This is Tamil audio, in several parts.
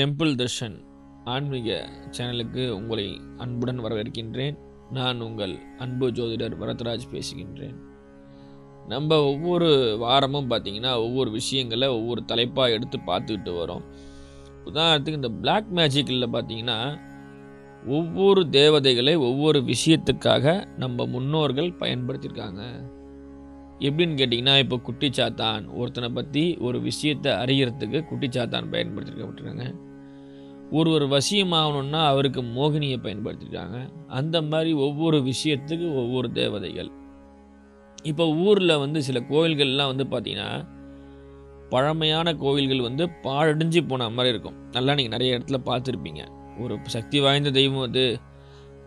டெம்பிள் தர்ஷன் ஆன்மீக சேனலுக்கு உங்களை அன்புடன் வரவேற்கின்றேன். நான் உங்கள் அன்பு ஜோதிடர் வரதராஜ் பேசுகின்றேன். நம்ம ஒவ்வொரு வாரமும் பார்த்திங்கன்னா ஒவ்வொரு விஷயங்களை ஒவ்வொரு தலைப்பாக எடுத்து பார்த்துக்கிட்டு வரோம். உதாரணத்துக்கு இந்த பிளாக் மேஜிக்கில் பார்த்தீங்கன்னா ஒவ்வொரு தேவதைகளை ஒவ்வொரு விஷயத்துக்காக நம்ம முன்னோர்கள் பயன்படுத்தியிருக்காங்க. எப்படின்னு கேட்டிங்கன்னா இப்போ குட்டிச்சாத்தான் ஒருத்தனை பற்றி ஒரு விஷயத்தை அறியறதுக்கு குட்டிச்சாத்தான் பயன்படுத்திருக்கப்பட்டிருக்காங்க. ஒரு ஒரு அவருக்கு மோகினியை பயன்படுத்தியிருக்காங்க அந்த மாதிரி ஒவ்வொரு விஷயத்துக்கு ஒவ்வொரு தேவதைகள். இப்போ ஊரில் வந்து சில கோயில்கள்லாம் வந்து பார்த்திங்கன்னா பழமையான கோயில்கள் வந்து பாழடைஞ்சு போன மாதிரி இருக்கும். நல்லா நீங்கள் நிறைய இடத்துல பார்த்துருப்பீங்க. ஒரு சக்தி வாய்ந்த தெய்வம் அது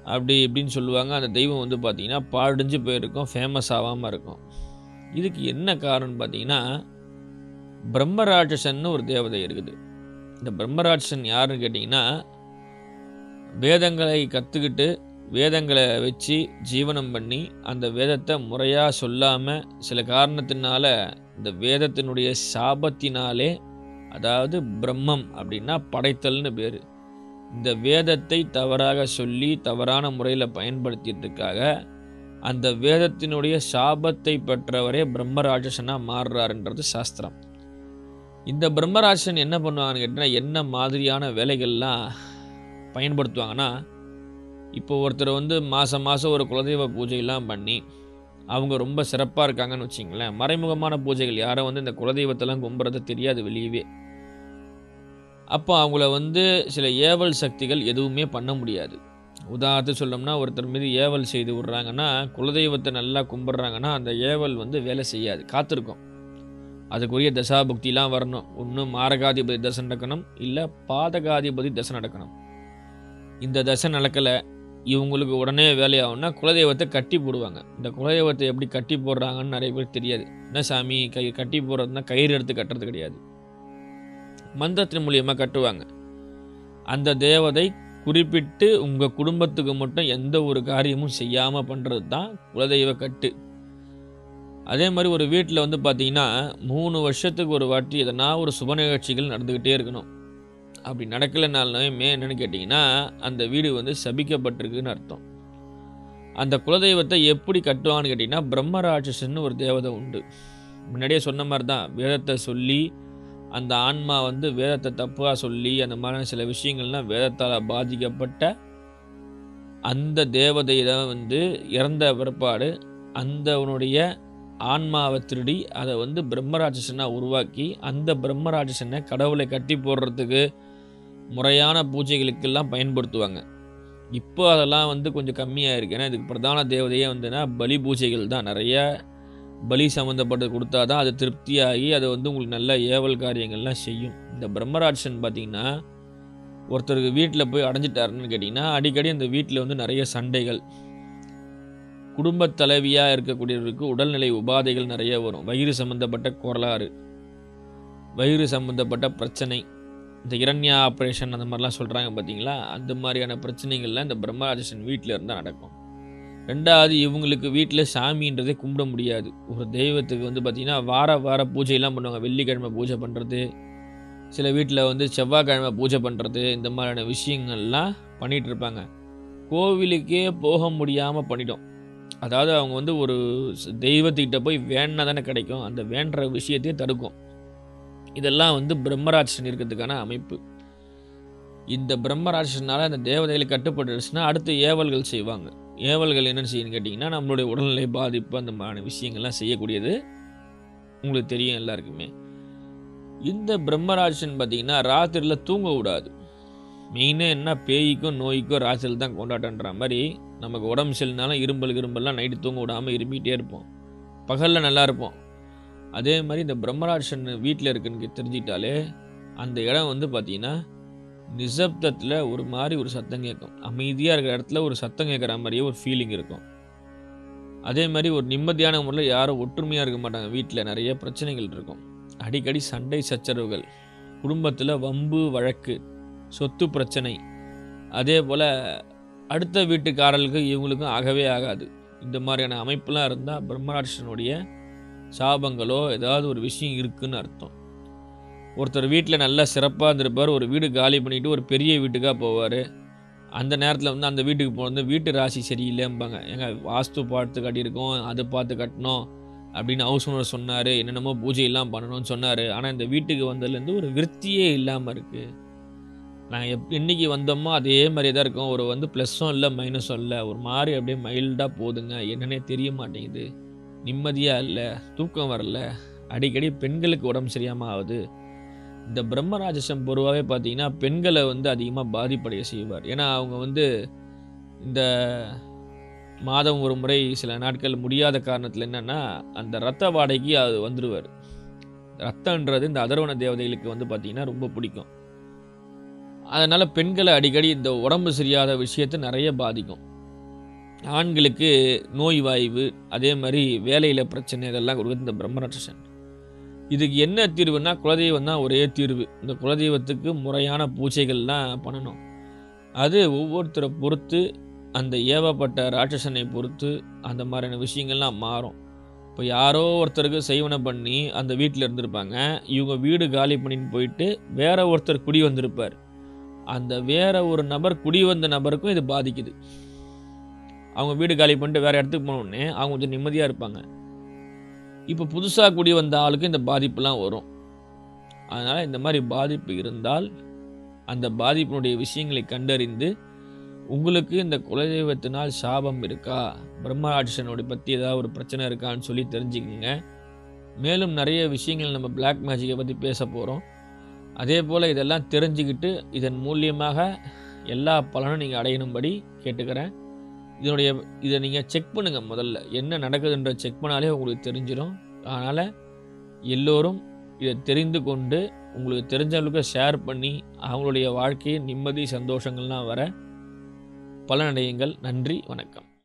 அப்படி இப்படின்னு சொல்லுவாங்க. அந்த தெய்வம் வந்து பார்த்திங்கன்னா பாழடைஞ்சு போயிருக்கும் ஃபேமஸ் ஆகாமல் இருக்கும். இதுக்கு என்ன காரணம்னு பார்த்தீங்கன்னா பிரம்மராட்சசன்னு ஒரு தேவதை இருக்குது. இந்த பிரம்மராட்சசன் யாருன்னு கேட்டிங்கன்னா வேதங்களை கற்றுக்கிட்டு வேதங்களை வச்சு ஜீவனம் பண்ணி அந்த வேதத்தை முறையாக சொல்லாமல் சில காரணத்தினால இந்த வேதத்தினுடைய சாபத்தினாலே அதாவது பிரம்மம் அப்படின்னா படைத்தல்னு பேர். இந்த வேதத்தை தவறாக சொல்லி தவறான முறையில் பயன்படுத்தியதுக்காக அந்த வேதத்தினுடைய சாபத்தை பெற்றவரே பிரம்மராட்சசனாக மாறுறாருன்றது சாஸ்திரம். இந்த பிரம்மராட்சன் என்ன பண்ணுவாங்கன்னு கேட்டால் என்ன மாதிரியான வேலைகள்லாம் பயன்படுத்துவாங்கன்னா இப்போ ஒருத்தர் வந்து மாதம் மாதம் ஒரு குலதெய்வ பூஜையெல்லாம் பண்ணி அவங்க ரொம்ப சிறப்பாக இருக்காங்கன்னு வச்சிங்களேன் மறைமுகமான பூஜைகள் யாரும் வந்து இந்த குலதெய்வத்தெல்லாம் கும்புறது தெரியாது வெளியவே. அப்போ அவங்கள வந்து சில ஏவல் சக்திகள் எதுவுமே பண்ண முடியாது. உதாரணத்துக்கு சொல்லணும்னா ஒருத்தர் மீது ஏவல் செய்து விட்றாங்கன்னா குலதெய்வத்தை நல்லா கும்பிட்றாங்கன்னா அந்த ஏவல் வந்து வேலை செய்யாது காத்திருக்கும். அதுக்குரிய தசாபுக்திலாம் வரணும். ஒன்று மாரகாதிபதி தசை நடக்கணும் இல்லை பாதகாதிபதி தசை நடக்கணும். இந்த தசை நடக்கலை இவங்களுக்கு உடனே வேலையாகும்னா குலதெய்வத்தை கட்டி போடுவாங்க. இந்த குலதெய்வத்தை எப்படி கட்டி போடுறாங்கன்னு நிறைய பேருக்கு தெரியாது. என்ன சாமி கை கட்டி போடுறதுனா கயிறு எடுத்து கட்டுறது கிடையாது. மந்திரத்தின் மூலியமாக கட்டுவாங்க. அந்த தேவதை குறிப்பிட்டு உங்கள் குடும்பத்துக்கு மட்டும் எந்த ஒரு காரியமும் செய்யாமல் பண்ணுறது தான் குலதெய்வ கட்டு. அதே மாதிரி ஒரு வீட்டில் வந்து பார்த்தீங்கன்னா மூணு வருஷத்துக்கு ஒரு வாட்டி எதனா ஒரு சுப நிகழ்ச்சிகள் நடந்துக்கிட்டே இருக்கணும். அப்படி நடக்கலைனாலுமே என்னென்னு கேட்டிங்கன்னா அந்த வீடு வந்து சபிக்கப்பட்டிருக்குன்னு அர்த்தம். அந்த குலதெய்வத்தை எப்படி கட்டுவான்னு கேட்டிங்கன்னா பிரம்மராட்சசன்னு ஒரு தேவதை உண்டு. முன்னாடியே சொன்ன மாதிரி தான் வேதத்தை சொல்லி அந்த ஆன்மா வந்து வேதத்தை தப்பாக சொல்லி அந்த மாதிரியான சில விஷயங்கள்லாம் வேதத்தால் பாதிக்கப்பட்ட அந்த தேவதையிடம் தான் வந்து இறந்த பிற்பாடு அந்தவனுடைய ஆன்மாவை திருடி அதை வந்து பிரம்மராட்சசனாக உருவாக்கி அந்த பிரம்மராட்சசனை கடவுளை கட்டி போடுறதுக்கு முறையான பூஜைகளுக்கெல்லாம் பயன்படுத்துவாங்க. இப்போ அதெல்லாம் வந்து கொஞ்சம் கம்மியாக இருக்குது ஏன்னா இதுக்கு பிரதான தேவதையே வந்துன்னா பலி பூஜைகள் தான். நிறைய பலி சம்மந்தப்பட்டது கொடுத்தா தான் அது திருப்தியாகி அதை வந்து உங்களுக்கு நல்ல ஏவல் காரியங்கள்லாம் செய்யும். இந்த பிரம்மராட்சன் பார்த்திங்கன்னா ஒருத்தருக்கு வீட்டில் போய் அடைஞ்சிட்டாருன்னு கேட்டிங்கன்னா அடிக்கடி அந்த வீட்டில் வந்து நிறைய சண்டைகள். குடும்பத் தலைவியாக இருக்கக்கூடியவருக்கு உடல்நிலை உபாதைகள் நிறைய வரும். வயிறு சம்மந்தப்பட்ட கோளாறு வயிறு சம்மந்தப்பட்ட பிரச்சனை இந்த இரண்யா ஆப்ரேஷன் அந்த மாதிரிலாம் சொல்கிறாங்க பார்த்தீங்களா? அந்த மாதிரியான பிரச்சனைகள்லாம் இந்த பிரம்மராஜசன் வீட்டில் இருந்தால் நடக்கும். ரெண்டாவது இவங்களுக்கு வீட்டில் சாமின்றதே கும்பிட முடியாது. ஒரு தெய்வத்துக்கு வந்து பார்த்திங்கன்னா வார வார பூஜையெல்லாம் பண்ணுவாங்க. வெள்ளிக்கிழமை பூஜை பண்ணுறது சில வீட்டில் வந்து செவ்வாய்க்கிழமை பூஜை பண்ணுறது இந்த மாதிரியான விஷயங்கள்லாம் பண்ணிகிட்டு இருப்பாங்க. கோவிலுக்கே போக முடியாமல் பண்ணிட்டோம். அதாவது அவங்க வந்து ஒரு தெய்வத்துக்கிட்ட போய் வேணா தானே கிடைக்கும். அந்த வேண்டுற விஷயத்தையே தடுக்கும். இதெல்லாம் வந்து பிரம்மராட்சன் இருக்கிறதுக்கான அமைப்பு. இந்த பிரம்மராட்சனால அந்த தேவதைகளை கட்டுப்பட்டுருச்சுன்னா அடுத்து ஏவல்கள் செய்வாங்க. ஏவல்கள் என்னென்னு செய்யணும்னு கேட்டிங்கன்னா நம்மளுடைய உடல்நிலை பாதிப்பு அந்த மாதிரி விஷயங்கள்லாம் செய்யக்கூடியது உங்களுக்கு தெரியும் எல்லாருக்குமே. இந்த பிரம்மராட்சன் பார்த்திங்கன்னா ராத்திரியில் தூங்க விடாது மெயினாக என்ன பேய்க்கும் நோய்க்கும் ராத்திரியில் தான் கொண்டாட்டன்ற மாதிரி நமக்கு உடம்பு சரியில்னாலும் இரும்பல் இரும்பல்லாம் நைட்டு தூங்க விடாமல் இருமிகிட்டே இருப்போம். பகலில் நல்லா இருப்போம். அதே மாதிரி இந்த பிரம்மராட்சன் வீட்டில் இருக்குன்னு தெரிஞ்சிட்டாலே அந்த இடம் வந்து பார்த்திங்கன்னா நிசப்தத்தில் ஒரு மாதிரி ஒரு சத்தம் கேட்கும். அமைதியாக இருக்கிற இடத்துல ஒரு சத்தம் கேட்குற மாதிரியே ஒரு ஃபீலிங் இருக்கும். அதே மாதிரி ஒரு நிம்மதியான முறையில் யாரும் ஒற்றுமையாக இருக்க மாட்டாங்க. வீட்டில் நிறைய பிரச்சனைகள் இருக்கும். அடிக்கடி சண்டை சச்சரவுகள் குடும்பத்தில் வம்பு வழக்கு சொத்து பிரச்சனை. அதே போல் அடுத்த வீட்டுக்காரர்களுக்கு இவங்களுக்கும் ஆகவே ஆகாது. இந்த மாதிரியான அமைப்புலாம் இருந்தால் பிரம்மராட்சனுடைய சாபங்களோ ஏதாவது ஒரு விஷயம் இருக்குன்னு அர்த்தம். ஒருத்தர் வீட்டில் நல்லா சிறப்பாக இருந்திருப்பார் ஒரு வீடு காலி பண்ணிவிட்டு ஒரு பெரிய வீட்டுக்காக போவார். அந்த நேரத்தில் வந்து அந்த வீட்டுக்கு போனது வீட்டு ராசி சரியில்லைம்பாங்க. எங்கள் வாஸ்து பார்த்து கட்டியிருக்கோம் அது பார்த்து கட்டணும் அப்படின்னு ஹவுஸ் ஓனர் சொன்னார். என்னென்னமோ பூஜையெல்லாம் பண்ணணும்னு சொன்னார். ஆனால் இந்த வீட்டுக்கு வந்ததுலேருந்து ஒரு விருத்தியே இல்லாமல் இருக்குது நாங்கள் எப் இன்றைக்கி வந்தோமோ அதே மாதிரி தான் இருக்கும். ஒரு வந்து ப்ளஸ்ஸும் இல்லை மைனஸும் இல்லை. ஒரு மாதிரி அப்படியே மைல்டாக போதுங்க. என்னன்னே தெரிய மாட்டேங்குது. நிம்மதியாக இல்லை தூக்கம் வரல. அடிக்கடி பெண்களுக்கு உடம்பு சரியாமல் ஆகுது. இந்த பிரம்மராஜசம் பொதுவாகவே பார்த்தீங்கன்னா பெண்களை வந்து அதிகமாக பாதிப்படைய செய்வார். ஏன்னா அவங்க வந்து இந்த மாதம் ஒரு முறை சில நாட்கள் முடியாத காரணத்தில் என்னென்னா அந்த ரத்த வாடகைக்கு அது வந்துடுவார் ரத்தன்றது இந்த அதர்வன தேவதைகளுக்கு வந்து பார்த்திங்கன்னா ரொம்ப பிடிக்கும். அதனால் பெண்களை அடிக்கடி இந்த உடம்பு சரியாத விஷயத்தை நிறைய பாதிக்கும். ஆண்களுக்கு நோய் வாய்வு அதே மாதிரி வேலையில் பிரச்சனை இதெல்லாம் கொடுக்குது இந்த பிரம்மராட்சசன். இதுக்கு என்ன தீர்வுனா குலதெய்வம் தான் ஒரே தீர்வு. இந்த குலதெய்வத்துக்கு முறையான பூஜைகள்லாம் பண்ணணும். அது ஒவ்வொருத்தரை பொறுத்து அந்த ஏவப்பட்ட ராட்சசனை பொறுத்து அந்த மாதிரியான விஷயங்கள்லாம் மாறும். இப்போ யாரோ ஒருத்தருக்கு செய்வனை பண்ணி அந்த வீட்டில் இருந்திருப்பாங்க. இவங்க வீடு காலி பண்ணின்னு போயிட்டு வேற ஒருத்தர் குடி வந்திருப்பார். அந்த வேற ஒரு நபர் குடி வந்த நபருக்கும் இது பாதிக்குது. அவங்க வீடு காலி பண்ணிட்டு வேறு இடத்துக்கு போனோடனே அவங்க கொஞ்சம் நிம்மதியாக இருப்பாங்க. இப்போ புதுசாக குடி வந்த ஆளுக்கு இந்த பாதிப்புலாம் வரும். அதனால் இந்த மாதிரி பாதிப்பு இருந்தால் அந்த பாதிப்பினுடைய விஷயங்களை கண்டறிந்து உங்களுக்கு இந்த குலதெய்வத்தினால் சாபம் இருக்கா பிரம்மராட்சனுடைய பற்றி ஏதாவது ஒரு பிரச்சனை இருக்கான்னு சொல்லி தெரிஞ்சுக்கோங்க. மேலும் நிறைய விஷயங்கள் நம்ம பிளாக் மேஜிக்கை பற்றி பேச போகிறோம் அதே போல் இதெல்லாம் தெரிஞ்சுக்கிட்டு இதன் மூலியமாக எல்லா பலனும் நீங்கள் அடையணும்படி கேட்டுக்கிறேன். இதனுடைய இதை நீங்கள் செக் பண்ணுங்கள் முதல்ல. என்ன நடக்குதுன்ற செக் பண்ணாலே உங்களுக்கு தெரிஞ்சிடும் அதனால் எல்லோரும் இதை தெரிந்து கொண்டு உங்களுக்கு தெரிஞ்சவங்களுக்கு ஷேர் பண்ணி அவங்களுடைய வாழ்க்கையை நிம்மதி சந்தோஷங்கள்லாம் வர பலனடையுங்கள். நன்றி வணக்கம்.